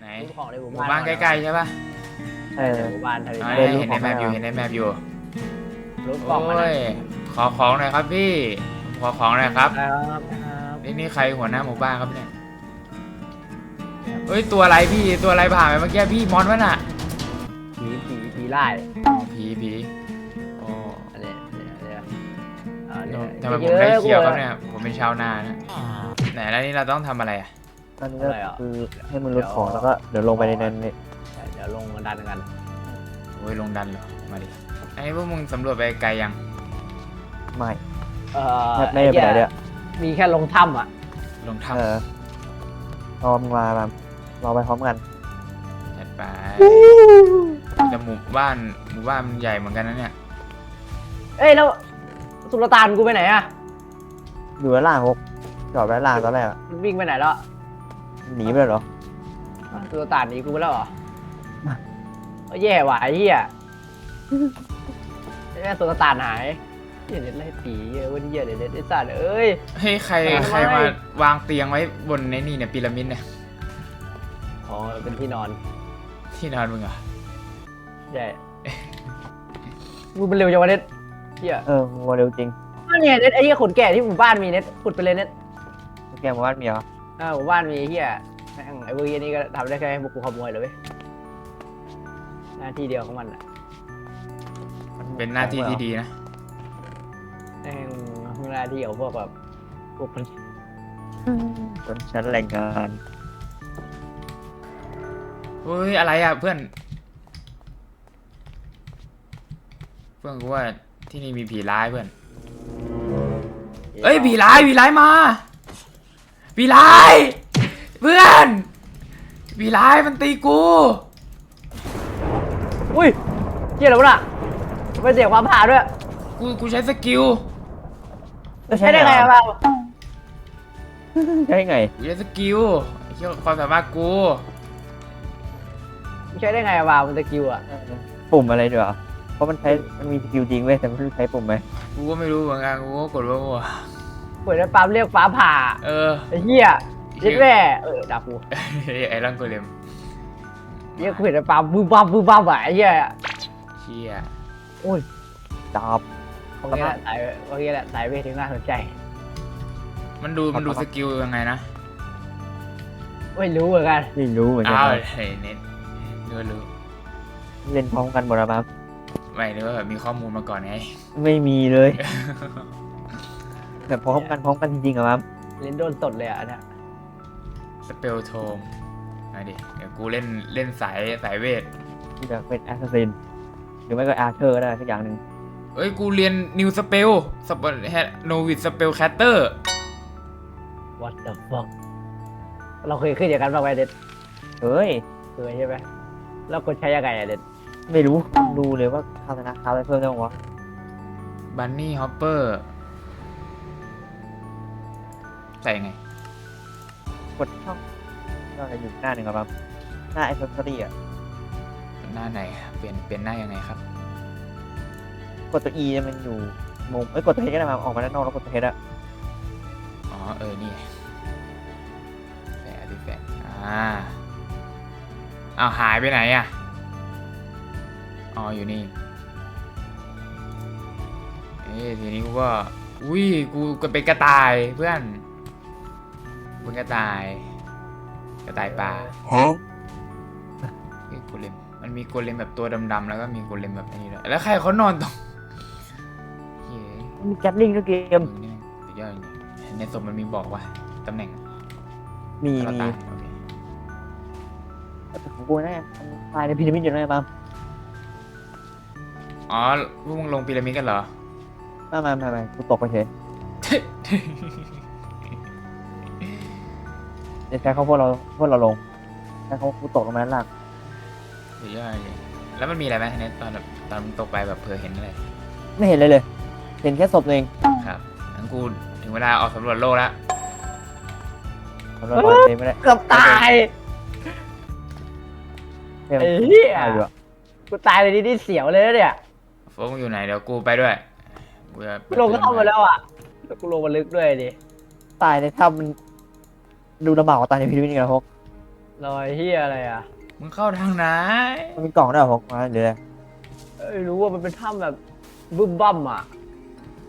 ไหนรูปของในหมู่หมู่บ้านบ้านใกล้ๆใช่ปะเออหมู่บ้านทะเลอ๋อได้รูปเห็นในแมปอยู่เห็นในแมปอยู่รูปกล่องโอ้มานะยขอของหน่อยครับพี่ขอของหน่อยครับครับครับนี่นี่ใครหัวหน้าหมู่บ้านครับเนี่ยเฮ้ยตัวอะไรพี่ตัวอะไรผ่านไปเมื่อกี้พี่มอนวะน่ะผีผีผีไล่ผีผีโอ้อันนี้อันนี้อันนี้ทำไมผมได้เขียวครับเนี่ยผมเป็นชาวนานะไหนแล้วนี่เราต้องทำอะไรอะตอ นนี้ก็คือให้มึงลดของแล้วก็เดี๋ยวลงไปในนั้นนี่เดี๋ยวลงมาดันกันโอ้ยลงดันเหรอ มาดิไอ้พวกมึงสำรวจไปไกลยัง ไม่เออไม่ได้ไปไหนเนี่ยมีแค่ลงถ้ำอะ ลงเอถ้ำอรอมึงมามาเราไปพร้อมกันจัดไปแต่หมู่บ้านหมู่บ้านมันใหญ่เหมือนกันนะเนี่ย เอ้ยแล้วสุลต่านกูไปไหนอะอยู่ด้านล่างพวกจอดไว้ด้านล่างตอนแรกอะมันวิ่งไปไหนแล้ว หนีไปเลยเหรอสุลต่านหนีกูไปแล้วเหรอเอ้ยแย่ว่ะไอ้เหี้ยไอ้สุลต่านหายเหี้ยเน็ตไล่ผีเยอะวันนี้เหี้ยเน็ตไอ้สัตว์เอ้ย เฮ้ยใครโอ้ยใครมาวางเตียงไว้บนในนี่เนี่ยพีระมิดเนี่ยอ๋อเป็นที่นอนที่นอนมึงเหรอใช่มึงเป็นเร็วจังวะเน็ตเหี้ยเออมึงมาเร็วจริงอ้าวเนี่ยเน็ตไอ้เหี้ยขนแก่ที่หมู่บ้านมีเน็ตขุดไปเลยเน็ตแกมาบ้านเมียเหรอ อ่าหมู่บ้านมีไอ้เหี้ยแม่งไอ้พวกเหี้ยนี่ก็ทำได้แค่ให้พวกกูขโมยเลยเว้ยหน้าที่เดียวของมันอะเป็นหน้าที่ที่ดีนะแม่งหน้าที่ของพวกแบบพวกมันจนชั้นแรงงานเฮ้ยอะไรอะเพื่อน เพื่อนกูว่าที่นี่มีผีร้ายเพื่อนเอ้ยผีร้ายผีร้ายมา ผีร้ายเพื่อนผีร้ายมันตีกูอุ้ยเหี้ยอะไรวะน่ะไม่เสียงความผ่าด้วยกูกูใช้สกิลใช้ได้ไงอะบ้างใช่ไงกูใช้สกิลไอ้เหี้ยความสามารถกูใช้ได้ไงอะบ้างมันสกิลอะปุ่มอะไรด้วยเหรอเพราะมันใช้มันมีสกิลจริงเว้ยแต่ไม่รู้ใช้ปุ่มไหมกูก็ไม่รู้เหมือนกันกูก็กดว่ามัวเปิดแล้วปั๊มเรียกฟ้าผ่าเออไอ้เหี้ยเรียกแม่เออด่ากูไอ้ร่างโกเลมเรียกเปิดแล้วปั๊มบึ้มบัมบึ้มบัมอะไอ้เหี้ยเชี่ยดาบตรงนี้แหละสายตรงนี้แหละสายเวทถึงน่าสนใจ มันดูมันดูสกิลยังไงนะไม่รู้เหมือนกันไม่รู้เหมือนกันอ้าวนะเฮ้ยเน็ตเนื้อรู้เล่นพร้อมกันหมดแล้วมั้งไม่เนื้อแบบมีข้อมูลมาก่อนไง ไม่มีเลย แบบพร้อมกันพร้อมกันจริงๆเหรอมั้งเล่นโดนสดเลยอะอันเนี่ยสเปลโทมมาดิเดี๋ยวกูเล่นเล่นสายสายเวทที่จะเป็นแอสซัสซินหรือไม่ก็อาร์เธอร์ก็ได้สักอย่างหนึ่งเอ้ยกูเรียนนิวสเปลสเปลโนวิดสเปลแคตเตอร์วัดเดอะฟังเราเคยขึ้นอย่างนั้นบ้างไหมเด็ดเฮ้ย เคยใช่ไหมแล้วกดใช้ยังไงอะเด็ดไม่รู้ดูเลยว่าคาธนาคารอะไรเพิ่มได้บ้างวะบันนี่ฮอปเปอร์ ใส่ยังไง กดช่องก็จะอยู่หน้าหนึ่งอะมั้งหน้าไอเซอรี่อะหน้าไหน เปลี่ยนเปลี่ยนหน้ายังไงครับ กดตัว E เนี่ยมันอยู่มุมเอ้ยกดตัว H ก็ได้มาออกมาด้านนอกแล้วกดตัว H อะอ๋อเออนี่ไงแฝงดิแฝงอ่าอ้าวหายไปไหนอะอ๋ออยู่นี่เอ้ยทีนี้กูก็อุ้ยกูก็เป็นกระต่ายเพื่อน เป็นกระต่าย กระต่ายป่าเฮ้ยโกเลมมันมีโกเลมแบบตัวดำๆแล้วก็มีโกเลมแบบนี้ด้วยแล้วใครเขานอนตรงเฮ้ยมีแกตลิงด้วยเกมมึงนี่สุดยอดจริงๆในศพมันมีบอกว่าตำแหน่งมีแล้วมีตายโอเคของกูแน่ตายในพีระมิดอยู่แน่มั้งอ๋อพวกมึงลงพีระมิดกันเหรอ มามามามากูตกไปเฉย เดี๋ยวใช้เขาพวกเราพวกเราลงใช้เขากูตกลงมาด้านล่างสุดยอดจริงแล้วมันมีอะไรไหมในตอนแบบตอนมึงตกไปแบบเผื่อเห็นอะไรไม่เห็นเลยเลย เห็นแค่ศพตัวเองครับงั้นกูถึงเวลาออกสำรวจโลกแล้วสำหรับตัวเองไม่ได้เกือบตายเฮ้ยไอ้เหี้ยตายอยู่อะกูตายเลยนี่เสียวเลยนะเนี่ยโฟกมึงอยู่ไหนเดี๋ยวกูไปด้วยกูจะกูลงก็เข้ามาแล้วอะแล้วกูลงมาลึกด้วยดิตายในถ้ำมัน ดูลำบากกว่าตายในพีระมิดอีกนะพวกรอยเฮียอะไรอะมึงเข้าทางไหนมันมีกล่องด้วยเหรอพกมาเดี๋ยวเลยเอ้ยรู้ว่ามันเป็นถ้ำแบบบึ้มบั่มอะ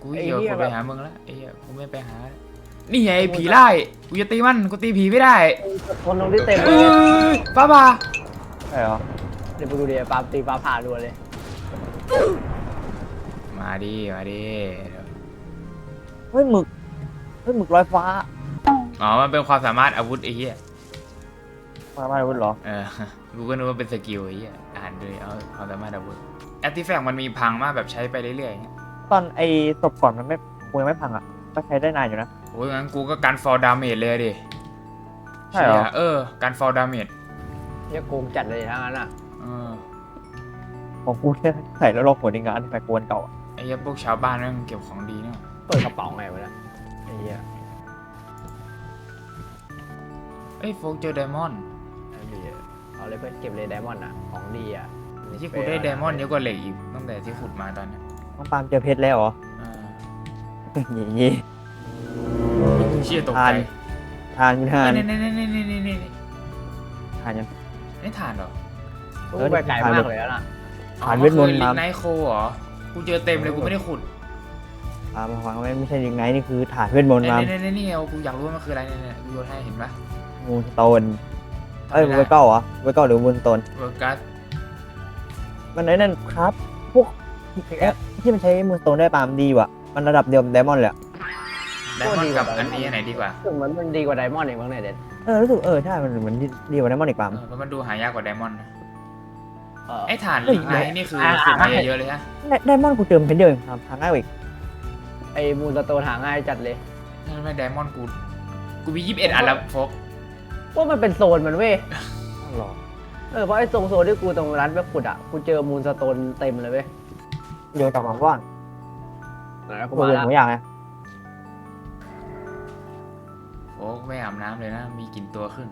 กูไอ้เหี่ยวเหี้ยกูไปแบบ หามึงแล้วไอ้เหี้ยกูไม่ไปหาแล้วนี่ไงไอ้ผีไล่กูจะตีมันกูตีผีไม่ได้คนลงที่เต็มเลเอ้ยยป้าบาใช่เหรอเดี๋ยวไปดูดิปาล์มตีปาล์มผ่าดัวเลยมาดิมาดิเฮ้ยหมึกเฮ้ยหมึกลอยฟ้า อ๋อ มันเป็นความสามารถอาวุธไอ้เหี้ย มามาอาวุธเหรอ เออ กูก็นึกว่าเป็นสกิลไอ้เหี้ยอ่านเลยเอาความสามารถอาวุธแอตติแฟกมันมีพังมากแบบใช้ไปเรื่อยๆอย่างเงี้ยตอนไอ้ศพก่อนมันไม่กูยังไม่พังอะ ก็ใช้ได้นานอยู่นะ โอ้ยงั้นกูก็การ fall damage เลยดิใช่เหรอชี่ยเออ การ fall damage เฮียโกงจัดเลยทั้งนั้นอะเออ ของกูแค่ใส่แล้วลงหัวในงานที่แฟกวนเก่าอะไอ้เหี้ยพวกชาวบ้านแม่งเก็บของดีเนาะเปิดกระเป๋าไงวะเนี่ยไอ้เฮีย เอ้ยโฟกเจอไดมอนด์ไม่มีอะเอาเลยเพื่อนเก็บเลยไดมอนด์อะ ของดีอะไอ้ที่กูได้ไดมอนด์เยอะกว่าเหล็กอีกตั้งแต่ที่ขุดมาตอนเนี้ยน้องปาล์มเจอเพชรแล้วเหรอ อ่าอย่างงี้ เชี่ยตกทาใจน ทานทานนี่นี่นี่นี่นี่นี่นี่ทานยัง นี่ทานเหรอโอ้ยไปไกลมากเลยแล้วน่ะอ๋อทานเวทมนต์คือลิมางไนโคเหรอกูเจอเต็มเลยกูไม่ได้ขุดปาล์มฟังไม่ไม่ใช่ยังไงนี่คือฐานเวทมนต์มา นี่นี่นี่นี่เอากูอยากรู้ว่ามันคืออะไรเนี่ยเนี่ยกูโยนให้เห็นปะ มูนสโตนเอ้ยไวเก้าเหรอไวเก้าหรือมูนสโตนเวอร์กัสมันไอ้นั่นครับ พวกแอปที่มันใช้มูนสโตนได้ปาล์มดีว่ะ มันระดับเดียวกับไดมอนด์เลยอะไดมอนด์กับอันนี้อันไหนดีกว่าถึงมันมันดีกว่าไดมอนด์เองบ้างเนี่ยเด็ดเออรู้สึกเออใช่มันเหมือนดีกว่าไดมอนด์อีกปาล์ม เออเพราะมันดูหายากกว่าไดมอนด์นะเออ ไอ้ฐานเฮ้ยลิงไนท์นี่คืออ่า ขุดมาเยอะๆเลยฮะไดไดมอนด์กูเติมเพชรเดียวเองทำทางง่ายกว่าอีกไอ้มูลสโตนหาง่ายจัดเลย ทำไมไดมอนด์กู กูมียี่สิบเอ็ดอันแล้วโฟก ว่ามันเป็นโซนมันเว้ยอ้าวเหรอเออเพราะไอ้ตรงโซนที่กูตรงร้านไปขุดอะ กูเจอมูลสโตนเต็มเลยเว้ยโยนกลับมาบ้านแล้วกูกูมาเหลือละหัวอย่างไงโฟกไม่อาบน้ำเลยนะ มีกลิ่นตัวขึ้น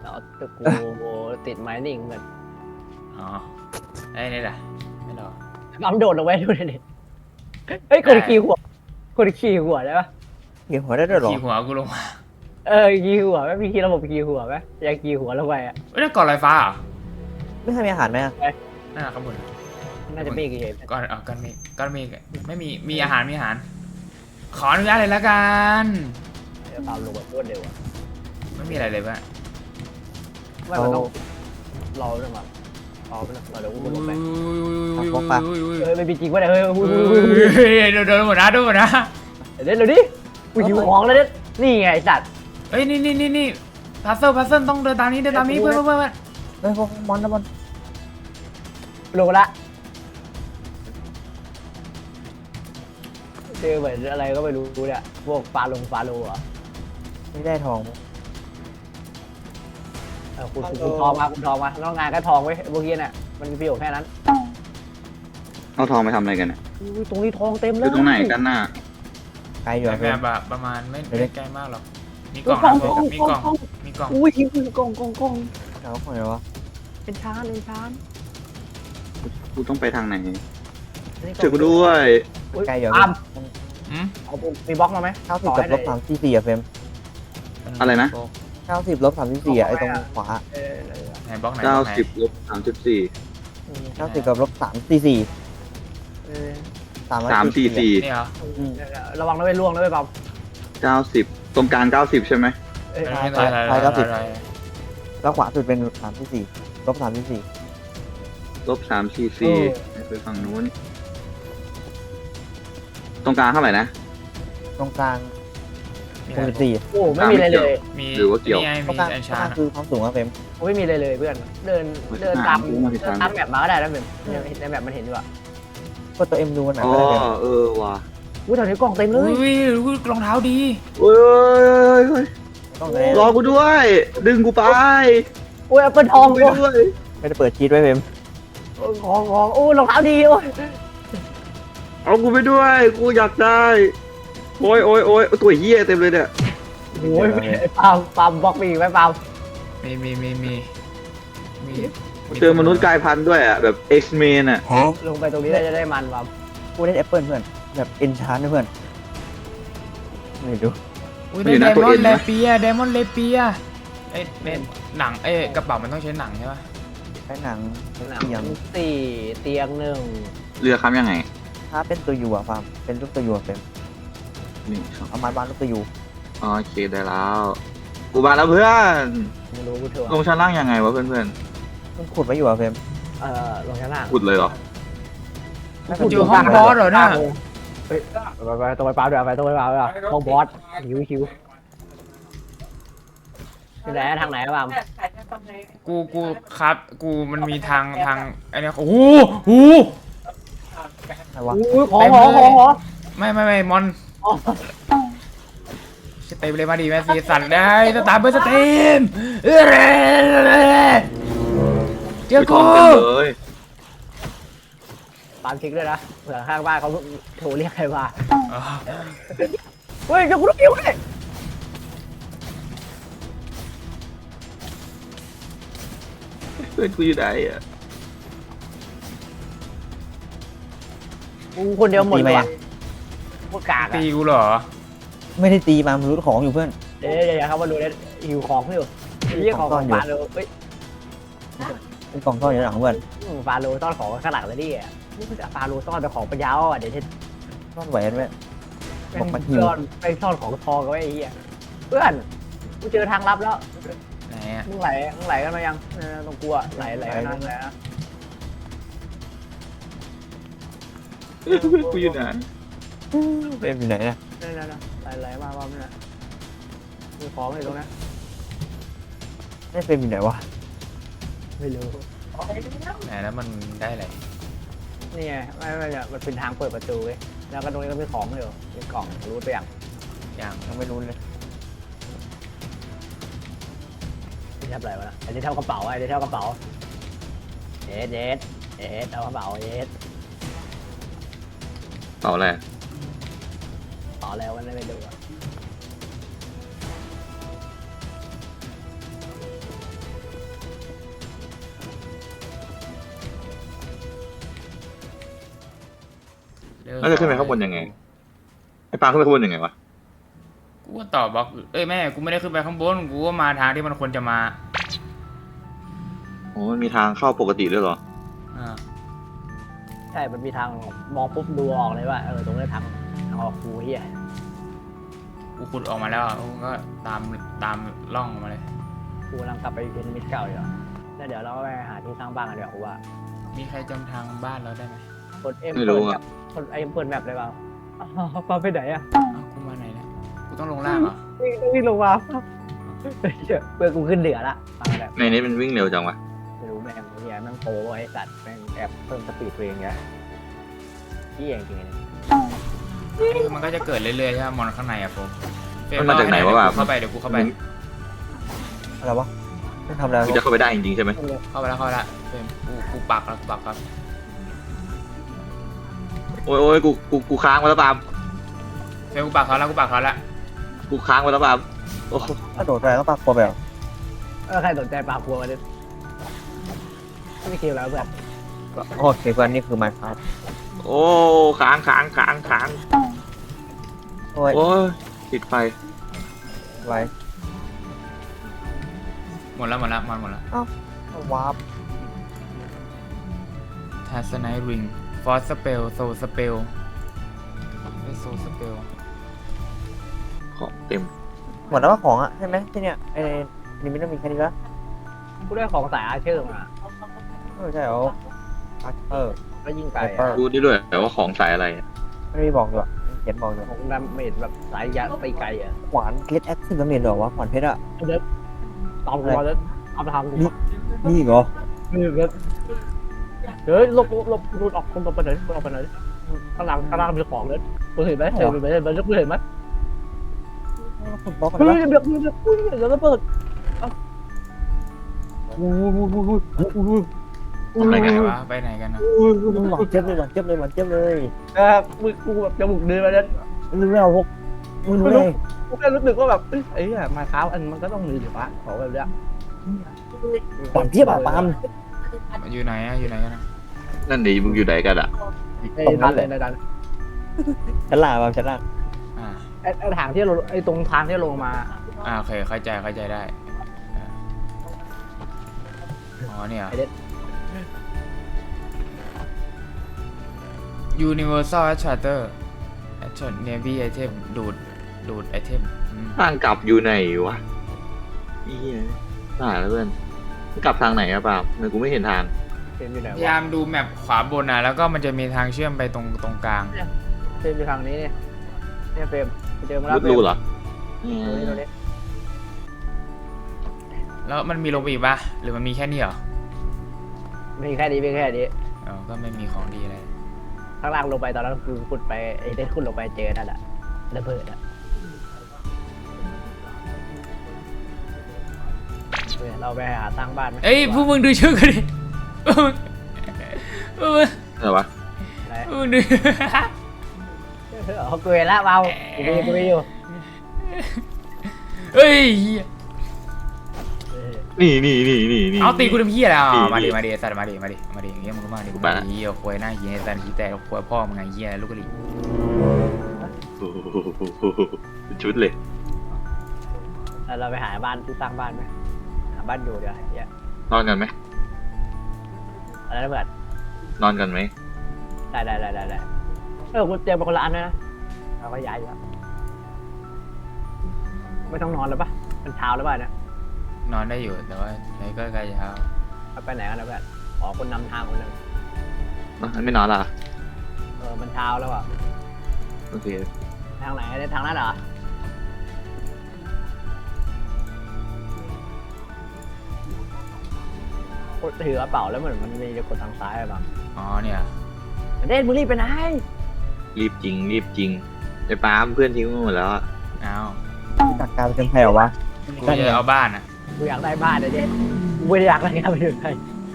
แล้วตึกกูติดไม้นิ่งเหมือนอ๋อไอ้นี่แหละไม่หรอกปั๊มโดดลงไปดูดิเฮ้ยกดขี่หัวกดขี่หัวได้ปะเกี่ยวหัวได้ด้วยเหรอขี่หัวกูลงมา เออขี่หัวไหมมีขี่ระบบขี่หัวไหมอยากขี่หัวลงไปอะเอ้ยนั่นก่อนลอยฟ้าเหรอไม่ใช่มีอาหารไหมอะนั่นน่ะข้างบนน่าจะมีกี่เห็นก่อนเอาก่อนมีก่อนมีไม่มีมีอาหารมีอาหาร ขออนุญาตเลยละกันเดี๋ยวตามลงแบบรวดเร็วอะไม่มีอะไรเลยปะไม่มันต้องรอเรื่องแบบรอไปนะรอเดี๋ยวกูลงไปเฮ้ยไม่มีจริงวะเนี่ยเฮ้ยเฮ้ยเฮ้ยเฮ้ยเฮ้ยโดนโดนหมดนะโดนหมดนะเดี๋ยวเดี๋ยวดิกูหิวของแล้วเนี่ยนี่ไงไอ้สัตว์ เฮ้ยนี่นี่นี่นี่พัซเซิลพัซเซิลต้องเดินตามนี้เดินตามนี้เพื่อนเพื่อนเพื่อนเฮ้ยพวกมอนนะมอนลงมาละเจอเหมือนอะไรก็ไม่รู้เนี่ยพวกฟาลงฟาโลเหรอไม่ได้ทองเออคุณคุณทองมาคุณทองมาน้องงานก็ทองไว้ยพวกเฮียน่ะมันมีประโยชน์แค่นั้นเอาทองไปทำอะไรกันเนี่ยอุ้ยตรงนี้ทองเต็มอเลยยู่ตรงไหนกันน่ะไกลอยู่อะแบเพื่อนบแบบประมาณไม่เดี๋ยวไม่ดิใกล้มากหรอก มีกล่องนะโฟกมีกล่อง มีกล่อง อุ้ยคิวกองกองกองเอาของไหนวะเป็นชานเป็นชานกูต้องไปทางไหนนี่ช่วยกูด้วยอุ๊ยไกลอยู่อะอ้ามอืมเอามีบล็อกมาไหมเก้าสิบกับลบสามสี่สี่อะเฟรมอะไรนะโฟกเก้าสิบลบสามสี่สี่อะไอ้ตรงขวาเออไหนบล็อกไหนบล็เก้าอกไหนสิบลบสามสิบสี่เก้าสิบกับลบสามสี่สี่เออสามสามสี่สี่นี่เหรอระวังนะไปล่วงนะไปปั๊มเก้าสิบ ตรงกลางเก้าสิบใช่ไหมเอ้ยไม่ไม่ไม่ไม่ไม่ไม่แล้วขวาสุดเป็นสามสี่สี่ลบสามสี่สี่ลบสามสี่สี่ไปฝั่งนู้น ตรงกลางเท่าไหร่นะ ตรงกลางมีหอะกไรสิบสี่โอ้ไม่มีอะไรเลยมีหรือว่าเกี่ยวนี่ไงตรมีงกลางอัญตรงชากลางคือความสูงอะเฟรมไม่มีอะไรเลยเพื่อน เดินเดินตามเดินตามแบบมาก็ได้นะเป็นในแบบมันเห็นอยู่อะกดตัวเอ็มดูมันหน่อยอ๋อก็ได้เฟรมเออว่ะ อุ้ยแถวนี้กล่องเต็มเลอุ้ยยอุ้ยรองเท้าดีโอ้ยเฮ้ยต้องจะได้รอกูด้วย ดึงกูไปโอ้ยแอปเปิลทองไปโอ้ยด้วยไม่ได้เปิดชีตไว้เฟรมของของโอ้ยรองเท้าดีโอ้ยเอากูไปด้วย กูอยากได้โอ้ยโอ้ยโอ้ยตัวเหี้ยเต็มเลยเนี่ยโอ้ยปาล์มปาล์มบล็อกมีอีกไหมปาล์มมีมีมีมีมีเจอมนุษย์กลายพันธุ์ด้วยอะแบบ X-Men อะลงไปตรงนี้ได้จะได้มันปาล์มกูได้แอปเปิลเพื่อน แบบเอนชานนะเพื่อน ไม่ดูอุ้ยได้ไดมอนด์เลเปียไดมอนด์เลเปียเอ้ยเป็นหนังเอ้ยกระเป๋ามันต้องใช้หนังใช่ปะใช้หนังใช้หนังเตียงสี่เตียงหนึ่งเรือค้ำยังไงถ้าเป็นตัวยูอะฟาร์มเป็นรูปตัวยูอะเฟรมหนึ่งสองเอาไม้บ้านรูปตัวยูโอเคได้แล้ว กูมาแล้วเพื่อน ไม่รู้กูเถอะลงชั้นล่างยังไงวะเพื่อนมันขุดไว้อยู่อะเฟรมเออลงชั้นล่างๆขุดเลยเหรอเจอห้องบอสเหรอน่ะ เฮ้ยไปไปตรงไปปั๊บเดี๋ยวไปตรงไปปั๊บเดี๋ยวห้องบอสหิวหิวที่ไหนทางไหนอะบ้างกูกูครับ กูมันมีทางทางไอ้เนี่ยโอ้โหโอ้โหอะไรวะอุ้ยขอขอขอขอไม่ไม่ไม่มอนอ๋อสเตปเลยมาดีแม่สีสันได้สตาร์เบอร์สเตมเอ้ยเจอไปขกูองกันเลย ปามคลิกด้วยนะเผื่อข้างบ้านเขาโทรเรียกใครมาอ๋อเฮ้ยจะกูต้องกิ้วเลยเพื่อนกูอยู่ไหนอะกูคนเดียวหมดเลยอะพวกกากอะตีกูเหรอ ไม่ได้ตีมามันรูดของอยู่เพื่อนเดี๋ยวเดี๋ยวเดี๋ยวเขามาดูเลยหิวของอยู่เรียกของของฟาโลเฮ้ยเป็นกล่องท่อนอยู่หลังเพื่อนฟาโลซ่อนของข้างหลังเลย ดิฟาโลซ่อนเป็นของปัญญาอะเดี๋ยวจะท่อนแหวนไว้ บอกมันหิว ซ่อนไปซ่อนของทองกันไว้ไอ้เหี้ยเพื่อนกูเจอทางลับแล้วไหนอะมึงไหลมึงไหลกันมายังเออตรงกูอะไหลไหลกันนั่นแหละเพื่อนกูอยู่ไหนเฟรมอยู่ไหนนะนั่นนั่นไหลไหลมาบ้างเนี่ยมีของอยู่ตรงนั้นไอ้เฟรมอยู่ไหนวะไม่รู้ไหนแล้วมันได้อะไร นี่ไงไม่ไม่เนี่ยมันเป็นทางเปิดประตูเว้ยแล้วก็ตรงนี้ก็มีของอยู่มีกล่องรู้ไปยังอย่างยังไม่รู้เลยที่ทำอะไรวะนะไอ้ที่เท่ากระเป๋าไอ้ที่เท่ากระเป๋าเอสเอสเอสเอากระเป๋าเอสเปล่าอะไร ต่อแล้ววันนี้ไม่ดูอะ แล้วจะขึ้นไปข้างบนยังไงไอ้ปางขึ้นไปข้างบนยังไงวะกูก็ต่อบล็อกเอ้ยแม่กูไม่ได้ขึ้นไปข้างบนกูก็มาทางที่มันควรจะมาโอ้มันมีทางเข้าปกติด้วยเหรออ่าใช่ มันมีทางมองปุ๊บดูออกเลยว่าเออตรงนี้ทางทางออกกูเฮียกูขุดออกมาแล้วอะกูก็ตามตามร่องออกมาเลยกูกำลังกลับไปเป็นมิตรเก่าอยู่แล้วเดี๋ยวเราก็ไปหาที่สร้างบ้านกันเดี๋ยวกูว่ามีใครจำทางบ้านเราได้ไหมกดเอ็มไม่รู้อะ กดไอ้เปิดแมปเลยเปล่าอ้าวปาไปไหนอะเอ้ากูมาไหนเนี่ยกูต้องลงล่างเหรอวิ่งวิ่งลงมาเฮ้ยเพื่อนกูขึ้นเหนือละฟังแบบ ในนี้มันวิ่งเร็วจังวะไม่รู้แม่งเฮียแม่งโป้ไอ้สัตว์แม่งแอบเพิ่มสปีดตัวเองเงี้ยที่เองจริงๆเนี่ยคือมันก็จะเกิดเรื่อยๆใช่ไหมมอนข้างในอะผมเฟรมันมาจากไหนวะเดี๋ยวะกูเข้าไปเดี๋ยวกูเข้าไปอะไรวะต้องทำอะไรกูจะเข้าไปได้จริงๆใช่ไหมเข้าไปแล้วเข้าไปแล้วเฟรมกูกูปักแล้วกูปักครับ โอ้ยโอ้ยกูกูกูค้างมาแล้วปาล์มเฟรมกูปักเขาแล้วกูปักเขาแล้วกูค้างมาแล้วปาล์มโอ้โหถ้าโดดอะไรต้องปากคอแบบเออใครสนใจปลาพัวมาดิไม่คิวแล้วเพื่อนโอเคเพื่อนนี่คือไมค์ครับโอ้ค้างค้างค้างค้างโอ้ยโอ้ยปิดไฟไว้หมดแล้วหมดแล้วมอนหมดแล้ววาร์ปทัสไนริง ฟอสสเปลโซสเปลไอโซสเปลของเต็มหมดแล้วว่าของอะใช่ไหมที่เนี้ยไอ้นี่ไม่ต้องมีแค่นี้ละกูได้ของสายอาเชอร์มาเออใช่เหรออาร์เออร์แล้วยิงไกลไเปออะร์ดูได้ด้วยแต่ว่าของสายอะไรอะไม่มีบอกอยู่อะเขียนบอกอยู่ของดาเมจแบบสายยาไปไกลอะขวานเกล็ดแอคซิมเมนเหรอวะขวานเพชรอะตอมกูมาแล้วเอาไปทำกูนี่เหรอนี่เพื่อน เฮ้ยลบลบลบลบออกคนต่อไปไหนคนออกไปไหนข้างหลังข้างหลังมีของเลยกูเห็นไหมเห็นไหมเห็นไหมกูเห็นไหมคุณบล็อกกันเฮ้วะยเบียกเบียกอุ้ยเดี๋ยวระเบิดอู้หูหูหูหูหูไปไหนวะไปไหนกันนะหวานเจ็บเลยหวานเจ็บเลยหวานเจ็บเลยเออมึงกูแบบจมูกเดินมาเนี่ยรู้แล้วพวกมึงรู้เลยกูแค่รู้สึกว่าแบบไอ้เนี่ยมาเท้าอันมันก็ต้องมีหรือวะของแบบเนี้ยหวานเทียบอะปาล์มมันอยู่ไหนอะอยู่ไหนกันนะ นั่นดีมึงอยู่ไหนกันอะไอ้ดันเลยในดันชั้นล่างปาล์มชั้นล่างอ่าไอ้ไอ้ทางที่ลงไอ้ตรงทางที่ลงมาอ่าโอเคเข้าใจเข้าใจได้อ่าเนี่ยไอเด็ด Universal Charter Action Navy Item ดูดดูดไอเทมอืมทางกลับอยู่ไหนวะเฮียตายแล้วเพื่อนกลับทางไหนอะป่าเมื่อกูไม่เห็นทาง เฟรมอยู่ไหนพยาะวยามดูแมปขวาบนนะแล้วก็มันจะมีทางเชื่อมไปตรงตรงกลางเฟรมอยู่ทางนี้เนี่ยเนี่ยเฟรมไปเจอมารแล้วถเฟรมรูเหรอตรงนี้ตรงนี้แล้วมันมีลงไปอีกปะหรือมันมีแค่นี้เหรอมีแค่นี้มีแค่นี้อ๋อก็ไม่มีของดีอะไรข้างล่างลงไปตอนนั้นคือขุดไปไอ้เด็ดขุดลงไปเจอนั่นแหละระเบิดอะเนี่ยเราไปหาสร้างบ้านไหมเอ้ยพวกมึงดูชื่อกันดิ พวกมึงพวกมึงอะไรวะไหนพวกมึงดูเอาเกลือละเบากูมีกูมีอยู่เฮ้ยเหี้ยเออนี่นี่นี่นี่นี่ เอาตีกูทำเหี้ยอะไรอะนี่มาดินี่มาดิสัตว์มาดิมาดิมาดิอย่างเงี้ยมึงก็มาดิกูมึงไปมาละ ดิเหี้ยควยหน้าเหี้ยสัตว์ขี้แต่ควยพ่อมึงไงเหี้ยลูกกะหรี่โอ้โหชุดเลยแล้วเราไปหาบ้านที่สร้างบ้านไหมหาบ้านอยู่เดี๋ยวเหี้ยนอนกันไหม อะไรนะเพื่อนนอนกันไหมได้ได้ได้ได้ได้เออกูเตรียมมาคนละอันด้วยนะเราก็ย้ายอยู่แล้วไม่ต้องนอนแล้วปะมันเช้าแล้วป่ะเนี่ยนอนได้อยู่แต่ว่าในก็ใกล้เช้าเอาไปไหนกันนะเพื่อนอ๋อคนนำทางคนหนึ่งอะไม่นอนละเออมันเช้าแล้วอะโอเค ทางไหนเนี่ยทางนั้นเหรอ กดถือกระเป๋าแล้วเหมือนมันมีจะกดทางซ้ายอะบ้างอ๋อเนี่ย เด่นมึงรีบไปไหนรีบจริง รีบจริงไอ้ป้ามเพื่อนทิ้งมาหมดแล้วอะเอาจากการเป็นแผ่ววะ กูจะเอาบ้านอะกูอยากได้บ้านนะเด่นกูไม่ได้อยากได้ครับไปถึงใคร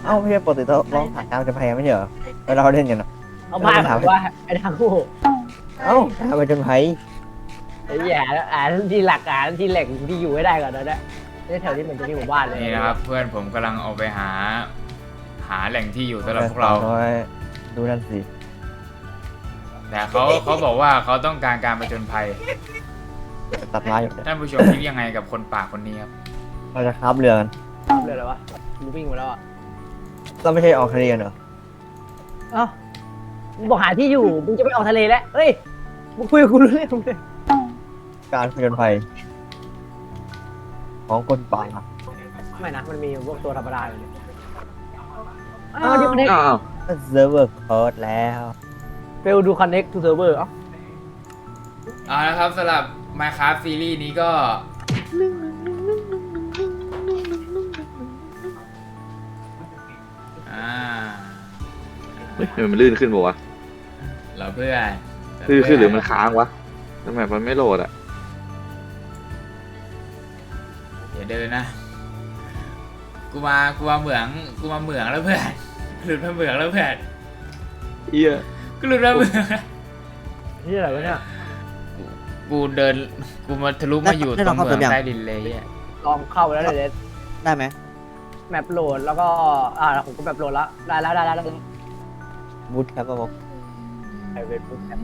เอ้าไม่ใช่ปกติเราลองถามการเป็นแผ่ไม่ใช่เหรอเวลาเราเล่นกันอะ เอาบ้านแบบว่าไอ้ทางคู่เอ้าการเป็นไผ่ไอ้แย่อ่านที่หลักอ่านที่แหล่งที่อยู่ให้ได้ก่อนนะเนี่ย นี่แถวนี้มันจะมีหมู่บ้านเลยนี่นะครับ เพื่อนผมกำลังเอาไปหา หาแหล่งที่อยู่สำหรับพวกเราน้อยดูนั่นสิ แต่เขาเขาบอกว่าเขาต้องการการประจนภัยตัดไม้อยู่เนี่ยท่านผู้ชมคิดยังไงกับคนป่าคนนี้ครับเราจะคับเรือกันเลยเหรอวะมึงวิ่งมาแล้วอะเราไม่ใช่ออกทะเลกันเหรอเอ้ามึงบอกหาที่อยู่ มึงจะไปออกทะเลแล้วเฮ้ยมึงคุยกับกูรู้เรื่องเลยการผจญภัย ของคนป่าไม่นะ มันมีพวกตัวธรรมดาอยู่อ้าวเดี๋ยวคอนเน็กอ้าวเซิร์ฟเวอร์โค้ดแล้วเฟลดูคอนเน็กทูเซิร์ฟเวอร์เอ้าเอาละครับสำหรับ Minecraft ซีรีส์นี้ก็อ่าเฮ้ยทำไมมันลื่นขึ้นปะวะเราเพื่อนลื่นขึ้นหรือมันค้างวะทำไมมันไม่โหลดอะ เดี๋ยวเดินนะ กูมา กูมาเหมือง กูมาเหมืองแล้วเพื่อน หลุดมาเหมืองแล้วเพื่อนเอี้ยกูหลุดมาเหมือง นี่อะไรวะเนี่ย กูเดิน กูมาทะลุมาอยู่ตรงเหมืองใต้ดินเลยอะลองเข้าไปแล้วเลยเดนได้ไหมแมปโหลดแล้วก็ อ่าผมก็แบบโหลดแล้วได้แล้วได้แล้วได้แล้วบูทครับผมไอเว็บปุ๊บแอป